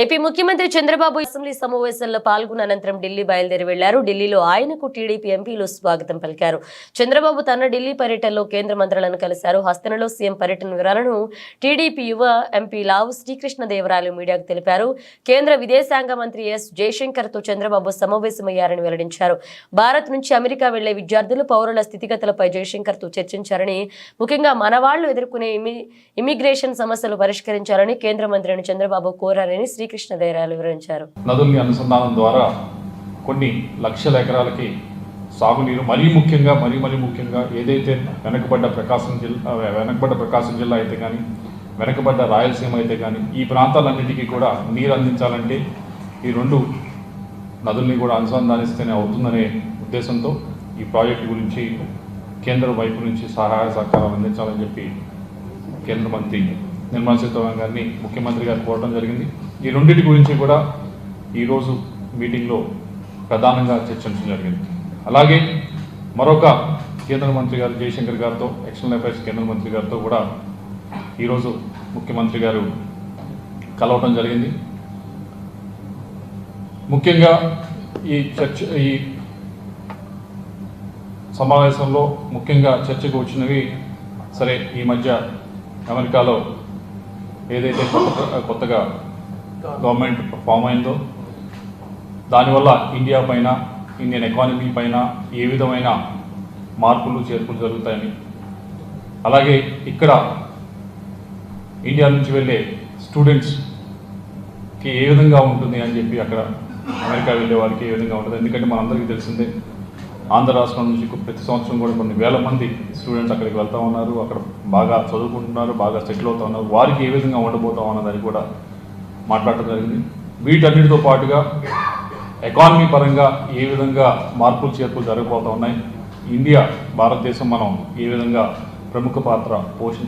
AP ముఖ్యమంత్రి Chandrababu assembly సమావేశంలో పాల్గొన్న అనంతరం ఢిల్లీ బయలుదేరి వెళ్ళారు. ఢిల్లీలో ఆయనకు టీడీపీ ఎంపీలు స్వాగతం పలికారు. చంద్రబాబు తన ఢిల్లీ పర్యటనలో కేంద్ర మంత్రులను కలిశారు. హస్తనలో సీఎం పర్యటన వివరాలను టీడీపీ యువ ఎంపీ లావు శ్రీకృష్ణదేవరాయలు మీడియాకు తెలిపారు. కేంద్ర విదేశాంగ మంత్రి ఎస్ జయశంకర్తో చంద్రబాబు సమావేశమయ్యారని వెల్లడించారు. భారత్ నుంచి అమెరికా వెళ్ళే విద్యార్థులు పౌరుల స్థితిగతులపై జయశంకర్తో చర్చించారని ముఖ్యంగా మనవాళ్ళు ఎదుర్కొనే ఇమిగ్రేషన్ సమస్యలు పరిష్కరించాలని కేంద్ర మంత్రిని చంద్రబాబు కోరారని శ్రీకృష్ణదేవరాయలు వివరించారు. నదుల్ని అనుసంధానం ద్వారా కొన్ని లక్షల ఎకరాలకి సాగునీరు మరీ ముఖ్యంగా మరీ మరీ ముఖ్యంగా ఏదైతే వెనకబడ్డ ప్రకాశం జిల్లా వెనకబడ్డ ప్రకాశం జిల్లా అయితే కానీ వెనకబడ్డ రాయలసీమ అయితే కానీ ఈ ప్రాంతాలన్నిటికీ కూడా నీరు అందించాలంటే ఈ రెండు నదుల్ని కూడా అనుసంధానిస్తేనే అవుతుందనే ఉద్దేశంతో ఈ ప్రాజెక్టు గురించి కేంద్రం వైపు నుంచి సహాయ సహకారం అందించాలని చెప్పి కేంద్ర మంత్రి నిర్మలా సీతారామన్ గారిని ముఖ్యమంత్రి గారు కోరడం జరిగింది. ఈ రెండింటి గురించి కూడా ఈరోజు మీటింగ్లో ప్రధానంగా చర్చించడం జరిగింది. అలాగే మరొక కేంద్ర మంత్రి గారు జయశంకర్ గారితో ఎక్స్టర్నల్ అఫైర్స్ కేంద్ర మంత్రి గారితో కూడా ఈరోజు ముఖ్యమంత్రి గారు కలవడం జరిగింది. ముఖ్యంగా ఈ చర్చ ఈ సమావేశంలో ముఖ్యంగా చర్చకు వచ్చినవి సరే ఈ మధ్య అమెరికాలో ఏదైతే కొత్త కొత్తగా గవర్నమెంట్ ఫామ్ అయిందో దానివల్ల ఇండియా పైన ఇండియన్ ఎకానమీ పైన ఏ విధమైన మార్పులు చేర్పులు జరుగుతాయని. అలాగే ఇక్కడ ఇండియా నుంచి వెళ్ళే స్టూడెంట్స్కి ఏ విధంగా ఉంటుంది అని చెప్పి అక్కడ అమెరికా వెళ్ళే వారికి ఏ విధంగా ఉంటుంది? ఎందుకంటే మనందరికీ తెలిసిందే ఆంధ్ర రాష్ట్రం నుంచి ప్రతి సంవత్సరం కూడా కొన్ని వేల మంది స్టూడెంట్స్ అక్కడికి వెళ్తూ ఉన్నారు. అక్కడ బాగా చదువుకుంటున్నారు బాగా సెటిల్ అవుతూ ఉన్నారు. వారికి ఏ విధంగా ఉండబోతా ఉన్నదని కూడా మాట్లాడటం జరిగింది. వీటన్నిటితో పాటుగా ఎకానమీ పరంగా ఏ విధంగా మార్పులు చేర్పులు జరగబోతున్నాయి ఇండియా భారతదేశం మనం ఏ విధంగా ప్రముఖ పాత్ర పోషించ